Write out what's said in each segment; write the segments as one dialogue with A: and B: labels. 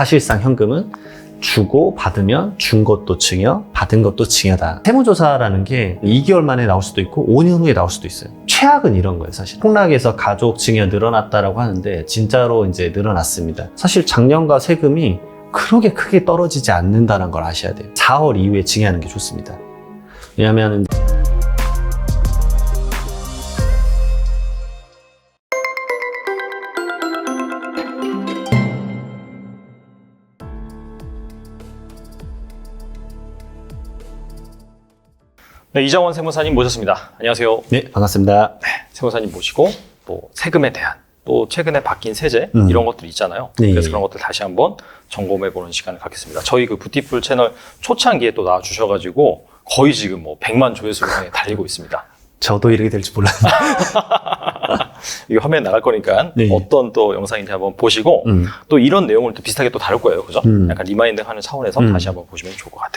A: 사실상 현금은 주고 받으면 준 것도 증여, 받은 것도 증여다. 세무조사라는 게 2개월 만에 나올 수도 있고 5년 후에 나올 수도 있어요. 최악은 이런 거예요, 사실. 폭락에서 가족 증여 늘어났다라고 하는데 진짜로 이제 늘어났습니다. 사실 작년과 세금이 그렇게 크게 떨어지지 않는다는 걸 아셔야 돼요. 4월 이후에 증여하는 게 좋습니다. 왜냐하면
B: 네, 이정원 세무사님 모셨습니다. 안녕하세요.
A: 네, 반갑습니다.
B: 세무사님 모시고 또 세금에 대한 또 최근에 바뀐 세제
A: 음.
B: 이런 것들이 있잖아요.
A: 네.
B: 그래서 그런 것들 다시 한번 점검해 보는 시간을 갖겠습니다. 저희 그 부티풀 채널 초창기에 또 나와 주셔 가지고 거의 지금 뭐 100만 조회수를 향해 달리고 있습니다.
A: 저도 이렇게 될 줄 몰랐는데.
B: 이게 화면에 나갈 거니까
A: 네.
B: 어떤 또 영상인지 한번 보시고
A: 음.
B: 또 이런 내용을 또 비슷하게 또 다룰 거예요. 그죠?
A: 음.
B: 약간 리마인드 하는 차원에서
A: 음.
B: 다시 한번 보시면 좋을 것 같아요.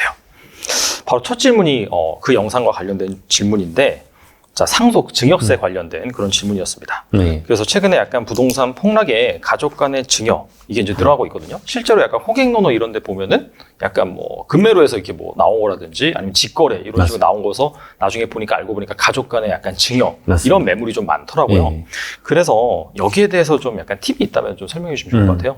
B: 바로 첫 질문이 어, 그 영상과 관련된 질문인데 자, 상속
A: 음.
B: 증여세 관련된 그런 질문이었습니다.
A: 네.
B: 그래서 최근에 약간 부동산 폭락에 가족 간의 증여 이게 이제 늘어나고 있거든요. 실제로 약간 호갱노노 이런 데 보면은 약간 뭐 금매로에서 이렇게 뭐 나온 거라든지 아니면 직거래 이런 식으로
A: 맞습니다.
B: 나온 거서 나중에 보니까 알고 보니까 가족 간의 약간 증여
A: 맞습니다.
B: 이런 매물이 좀 많더라고요.
A: 네.
B: 그래서 여기에 대해서 좀 약간 팁이 있다면 좀 설명해 주시면 좋을 것
A: 음.
B: 같아요.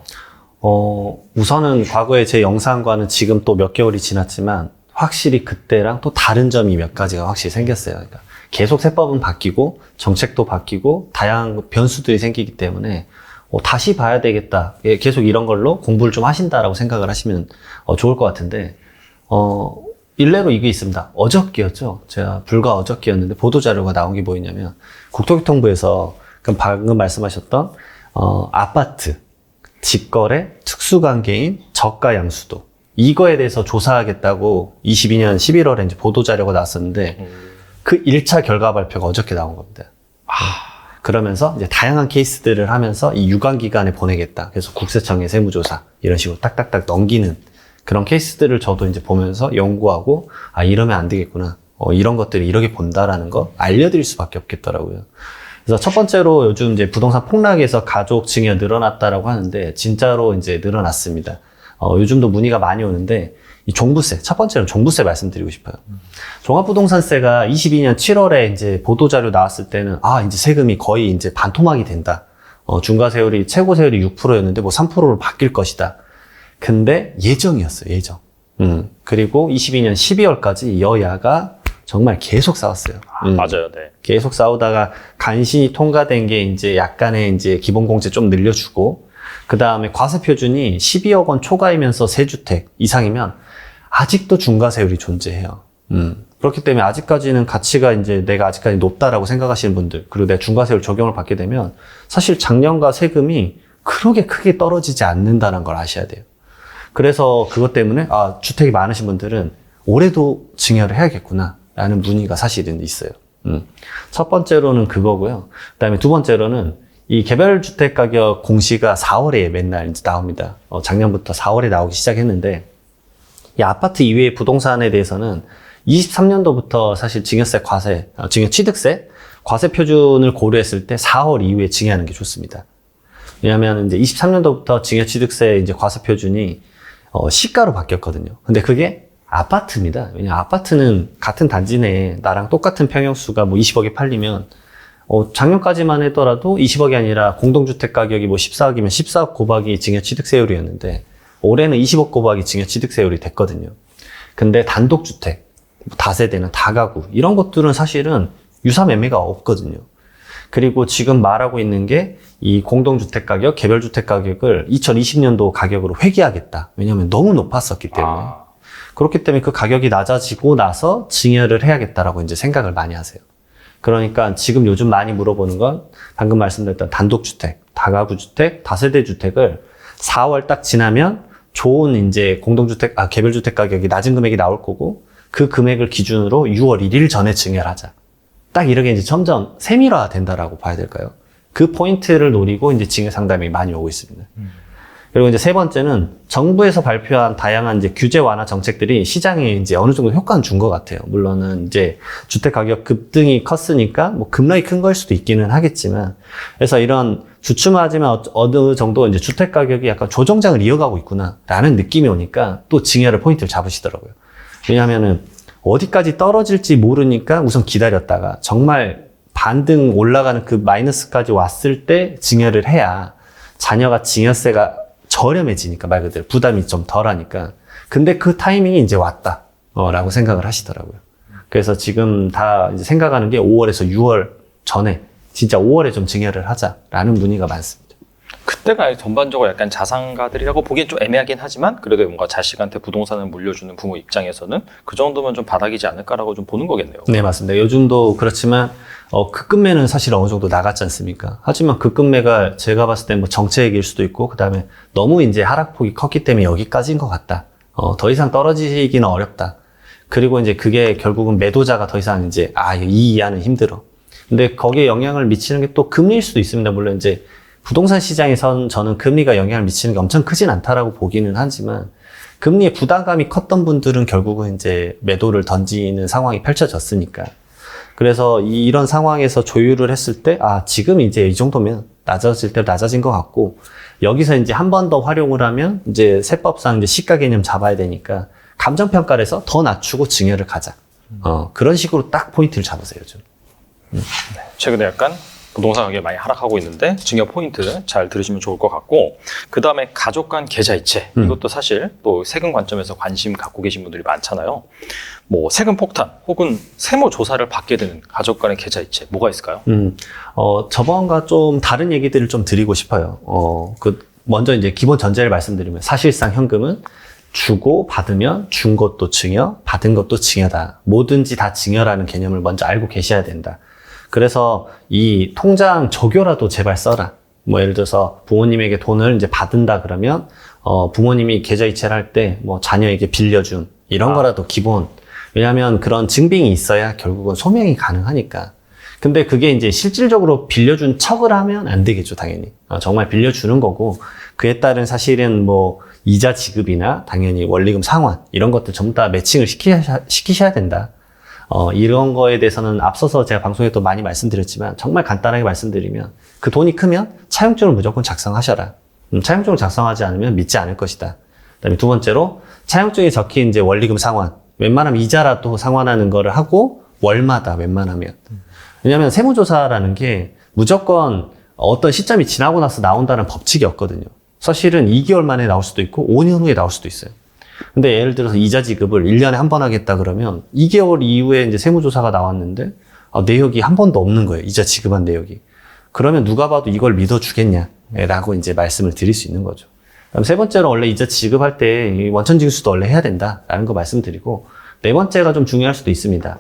A: 어, 우선은 과거에 제 영상과는 지금 또 몇 개월이 지났지만 확실히 그때랑 또 다른 점이 몇 가지가 확실히 생겼어요. 그러니까 계속 세법은 바뀌고 정책도 바뀌고 다양한 변수들이 생기기 때문에 어, 다시 봐야 되겠다. 예, 계속 이런 걸로 공부를 좀 하신다라고 생각을 하시면 어, 좋을 것 같은데 어, 일례로 이게 있습니다. 어저께였죠. 제가 불과 어저께였는데 보도 자료가 나온 게 뭐였냐면 국토교통부에서 방금 말씀하셨던 어, 아파트 직거래, 특수관계인, 저가 양수도 이거에 대해서 조사하겠다고 22년 11월에 이제 보도자료가 나왔었는데
B: 음.
A: 그 1차 결과 발표가 어저께 나온 겁니다. 그러면서 이제 다양한 케이스들을 하면서 이 유관 기관에 보내겠다. 그래서 국세청의 세무조사 이런 식으로 딱딱딱 넘기는 그런 케이스들을 저도 이제 보면서 연구하고 아 이러면 안 되겠구나. 어, 이런 것들이 이렇게 본다라는 거 알려드릴 수밖에 없겠더라고요. 그래서 첫 번째로 요즘 이제 부동산 폭락에서 가족 증여 늘어났다라고 하는데 진짜로 이제 늘어났습니다. 어, 요즘도 문의가 많이 오는데 이 종부세 첫 번째로 종부세 말씀드리고 싶어요. 종합부동산세가 22년 7월에 이제 보도자료 나왔을 때는 아 이제 세금이 거의 이제 반토막이 된다. 어, 중과세율이 최고 세율이 6%였는데 뭐 3%로 바뀔 것이다. 근데 예정이었어요 예정. 음 그리고 22년 12월까지 여야가 정말 계속 싸웠어요.
B: 아,
A: 음.
B: 맞아요. 네.
A: 계속 싸우다가 간신히 통과된 게 이제 약간의 이제 기본공제 좀 늘려주고 그 다음에 과세 표준이 12억 원 초과이면서 세주택 이상이면 아직도 중과세율이 존재해요. 음. 그렇기 때문에 아직까지는 가치가 이제 내가 아직까지 높다라고 생각하시는 분들 그리고 내가 중과세율 적용을 받게 되면 사실 작년과 세금이 그렇게 크게 떨어지지 않는다는 걸 아셔야 돼요. 그래서 그것 때문에 아 주택이 많으신 분들은 올해도 증여를 해야겠구나 라는 문의가 사실은 있어요. 음. 첫 번째로는 그거고요. 그 다음에 두 번째로는 이 개별 주택 가격 공시가 4월에 맨날 이제 나옵니다. 어, 작년부터 4월에 나오기 시작했는데 이 아파트 이외의 부동산에 대해서는 23년도부터 사실 증여세 과세, 어, 증여 취득세 과세 표준을 고려했을 때 4월 이후에 증여하는 게 좋습니다. 왜냐하면 이제 23년도부터 증여 취득세 이제 과세 표준이 어, 시가로 바뀌었거든요. 근데 그게 아파트입니다. 왜냐 아파트는 같은 단지 내에 나랑 똑같은 평형수가 뭐 20억에 팔리면 어, 작년까지만 하더라도 20억이 아니라 공동주택 가격이 뭐 14억이면 14억 고박이 증여 취득세율이었는데 올해는 20억 고박이 증여 취득세율이 됐거든요. 근데 단독주택, 뭐 다세대는 다가구 이런 것들은 사실은 유사 매매가 없거든요. 그리고 지금 말하고 있는 게 이 공동주택 가격, 개별주택 가격을 2020년도 가격으로 회귀하겠다. 왜냐하면 너무 높았었기 때문에.
B: 아,
A: 그렇기 때문에 그 가격이 낮아지고 나서 증여를 해야겠다라고 이제 생각을 많이 하세요. 그러니까 지금 요즘 많이 물어보는 건 방금 말씀드렸던 단독주택, 다가구주택, 다세대 주택을 4월 딱 지나면 좋은 이제 공동주택, 아, 개별주택 가격이 낮은 금액이 나올 거고 그 금액을 기준으로 6월 1일 전에 증여를 하자. 딱 이렇게 이제 점점 세밀화 된다라고 봐야 될까요? 그 포인트를 노리고 이제 증여 상담이 많이 오고 있습니다. 그리고 이제 세 번째는 정부에서 발표한 다양한 이제 규제 완화 정책들이 시장에 이제 어느 정도 효과는 준 것 같아요. 물론은 이제 주택 가격 급등이 컸으니까 뭐 급락이 큰 걸 수도 있기는 하겠지만 그래서 이런 주춤하지만 어- 어느 정도 이제 주택 가격이 약간 조정장을 이어가고 있구나라는 느낌이 오니까 또 증여를 포인트를 잡으시더라고요. 왜냐하면은 어디까지 떨어질지 모르니까 우선 기다렸다가 정말 반등 올라가는 그 마이너스까지 왔을 때 증여를 해야 자녀가 증여세가 저렴해지니까 말 그대로 부담이 좀 덜하니까 근데 그 타이밍이 이제 왔다 어, 라고 생각을 하시더라고요. 그래서 지금 다 이제 생각하는 게 5월에서 6월 전에 진짜 5월에 좀 증여를 하자라는 문의가 많습니다.
B: 그때가 전반적으로 약간 자산가들이라고 보기엔 좀 애매하긴 하지만 그래도 뭔가 자식한테 부동산을 물려주는 부모 입장에서는 그 정도면 좀 바닥이지 않을까라고 좀 보는 거겠네요.
A: 네, 맞습니다. 요즘도 그렇지만 어, 급급매는 사실 어느 정도 나갔지 않습니까? 하지만 급급매가 제가 봤을 때 뭐 정책일 수도 있고 그 다음에 너무 이제 하락폭이 컸기 때문에 여기까지인 것 같다. 어, 더 이상 떨어지기는 어렵다. 그리고 이제 그게 결국은 매도자가 더 이상 이제 아, 이 이하는 힘들어. 근데 거기에 영향을 미치는 게 또 금리일 수도 있습니다. 물론 이제 부동산 시장에선 저는 금리가 영향을 미치는 게 엄청 크진 않다라고 보기는 하지만 금리의 부담감이 컸던 분들은 결국은 이제 매도를 던지는 상황이 펼쳐졌으니까. 그래서 이- 이런 상황에서 조율을 했을 때, 아, 지금 이제 이 정도면 낮아질 때 낮아진 것 같고, 여기서 이제 한 번 더 활용을 하면 이제 세법상 이제 시가 개념 잡아야 되니까, 감정평가를 해서 더 낮추고 증여를 가자. 어, 그런 식으로 딱 포인트를 잡으세요, 좀.
B: 최근에 약간 부동산 가격이 많이 하락하고 있는데 증여 포인트 잘 들으시면 좋을 것 같고 그 다음에 가족 간 계좌이체
A: 음.
B: 이것도 사실 또 세금 관점에서 관심 갖고 계신 분들이 많잖아요. 뭐 세금 폭탄 혹은 세무 조사를 받게 되는 가족 간의 계좌이체 뭐가 있을까요?
A: 음, 어, 저번과 좀 다른 얘기들을 좀 드리고 싶어요. 어, 그, 먼저 이제 기본 전제를 말씀드리면 사실상 현금은 주고 받으면 준 것도 증여, 받은 것도 증여다. 뭐든지 다 증여라는 개념을 먼저 알고 계셔야 된다. 그래서 이 통장 적요라도 제발 써라. 뭐 예를 들어서 부모님에게 돈을 이제 받은다 그러면 어 부모님이 계좌 이체를 할 때 뭐 자녀에게 빌려준 이런
B: 아.
A: 거라도 기본. 왜냐하면 그런 증빙이 있어야 결국은 소명이 가능하니까. 근데 그게 이제 실질적으로 빌려준 척을 하면 안 되겠죠, 당연히. 어, 정말 빌려주는 거고, 그에 따른 사실은 뭐, 이자 지급이나 당연히 원리금 상환, 이런 것들 전부 다 매칭을 시키셔야, 시키셔야 된다. 어, 이런 거에 대해서는 앞서서 제가 방송에 또 많이 말씀드렸지만, 정말 간단하게 말씀드리면, 그 돈이 크면 차용증을 무조건 작성하셔라. 음, 차용증을 작성하지 않으면 믿지 않을 것이다. 그 다음에 두 번째로, 차용증에 적힌 이제 원리금 상환, 웬만하면 이자라도 상환하는 거를 하고, 월마다 웬만하면. 왜냐하면 세무조사라는 게 무조건 어떤 시점이 지나고 나서 나온다는 법칙이 없거든요. 사실은 2개월 만에 나올 수도 있고 5년 후에 나올 수도 있어요. 근데 예를 들어서 이자 지급을 1년에 한 번 하겠다 그러면 2개월 이후에 이제 세무조사가 나왔는데 아, 내역이 한 번도 없는 거예요. 이자 지급한 내역이. 그러면 누가 봐도 이걸 믿어주겠냐? 라고 이제 말씀을 드릴 수 있는 거죠. 그럼 세 번째로 원래 이자 지급할 때이 원천 징수도 원래 해야 된다라는 거 말씀드리고 네 번째가 좀 중요할 수도 있습니다.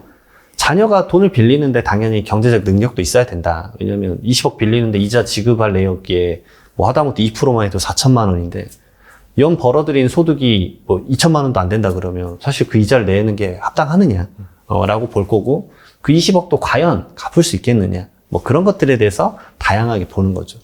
A: 자녀가 돈을 빌리는데 당연히 경제적 능력도 있어야 된다. 왜냐면 20억 빌리는데 이자 지급할 내역에 뭐 하다못해 2%만 해도 4천만 원인데 연 벌어들인 소득이 뭐 2천만 원도 안 된다 그러면 사실 그 이자를 내는 게 합당하느냐 어, 라고 볼 거고 그 20억도 과연 갚을 수 있겠느냐 뭐 그런 것들에 대해서 다양하게 보는 거죠.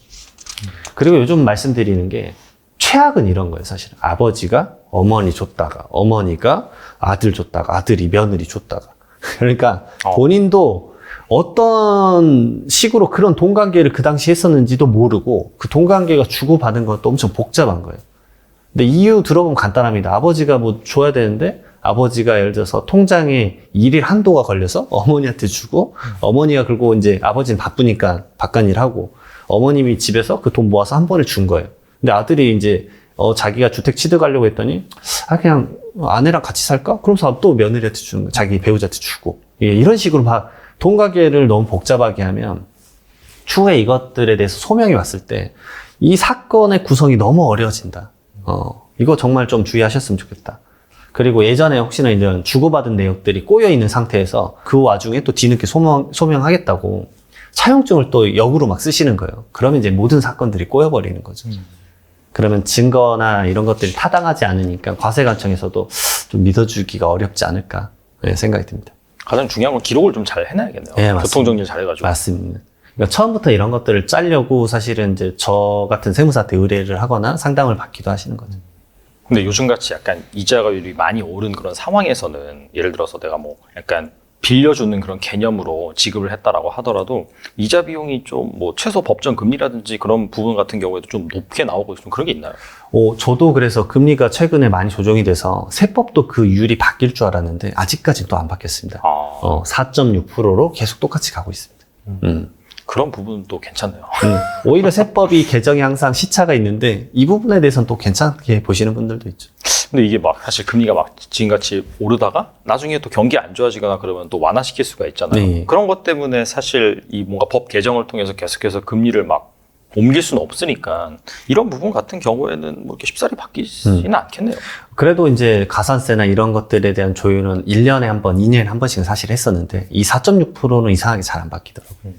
A: 그리고 요즘 말씀드리는 게 최악은 이런 거예요, 사실. 아버지가 어머니 줬다가, 어머니가 아들 줬다가, 아들이 며느리 줬다가. 그러니까
B: 어.
A: 본인도 어떤 식으로 그런 돈 관계를 그 당시 했었는지도 모르고 그 돈 관계가 주고받은 것도 엄청 복잡한 거예요. 근데 이유 들어보면 간단합니다. 아버지가 뭐 줘야 되는데 아버지가 예를 들어서 통장에 일일 한도가 걸려서 어머니한테 주고 어머니가 그리고 이제 아버지는 바쁘니까 바깥 일하고 어머님이 집에서 그 돈 모아서 한 번에 준 거예요. 근데 아들이 이제 어 자기가 주택 취득하려고 했더니 아 그냥 아내랑 같이 살까? 그러면서 또 며느리한테 주는 거예요. 자기 배우자한테 주고 예, 이런 식으로 막돈 관계를 너무 복잡하게 하면 추후에 이것들에 대해서 소명이 왔을 때 이 사건의 구성이 너무 어려워진다. 어, 이거 정말 좀 주의하셨으면 좋겠다. 그리고 예전에 혹시나 이런 주고받은 내역들이 꼬여 있는 상태에서 그 와중에 또 뒤늦게 소명, 소명하겠다고 차용증을 또 역으로 막 쓰시는 거예요. 그러면 이제 모든 사건들이 꼬여버리는 거죠. 그러면 증거나 이런 것들이 타당하지 않으니까 과세관청에서도 좀 믿어주기가 어렵지 않을까 네, 생각이 듭니다.
B: 가장 중요한 건 기록을 좀 잘 해놔야겠네요.
A: 예, 맞습니다.
B: 교통정리를 잘 해가지고.
A: 맞습니다. 그러니까 처음부터 이런 것들을 짜려고 사실은 이제 저 같은 세무사한테 의뢰를 하거나 상담을 받기도 하시는 거죠.
B: 근데 요즘 같이 약간 이자율이 많이 오른 그런 상황에서는 예를 들어서 내가 뭐 약간 빌려주는 그런 개념으로 지급을 했다라고 하더라도 이자 비용이 좀 뭐 최소 법정 금리라든지 그런 부분 같은 경우에도 좀 높게 나오고 좀 그런 게 있나요?
A: 어, 저도 그래서 금리가 최근에 많이 조정이 돼서 세법도 그 이율이 바뀔 줄 알았는데 아직까지 또안 바뀌었습니다.
B: 아
A: 어, 4.6%로 계속 똑같이 가고 있습니다. 음.
B: 그런 부분도 괜찮네요.
A: 음. 오히려 세법이 개정이 항상 시차가 있는데 이 부분에 대해서는 또 괜찮게 보시는 분들도 있죠.
B: 근데 이게 막 사실 금리가 막 지금같이 오르다가 나중에 또 경기 안 좋아지거나 그러면 또 완화시킬 수가 있잖아요.
A: 네.
B: 그런 것 때문에 사실 이 뭔가 법 개정을 통해서 계속해서 금리를 막 옮길 수는 없으니까 이런 부분 같은 경우에는 뭐 이렇게 쉽사리 바뀌지는 않겠네요.
A: 그래도 이제 가산세나 이런 것들에 대한 조율은 1년에 한 번, 2년에 한 번씩 사실 했었는데 이 4.6%는 이상하게 잘 안 바뀌더라고요.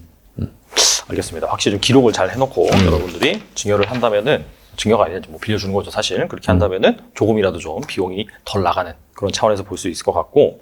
B: 알겠습니다. 확실히 좀 기록을 잘 해놓고 여러분들이 증여를 한다면은 증여가 아니라 뭐 빌려주는 거죠 사실. 그렇게 한다면은 조금이라도 좀 비용이 덜 나가는 그런 차원에서 볼 수 있을 것 같고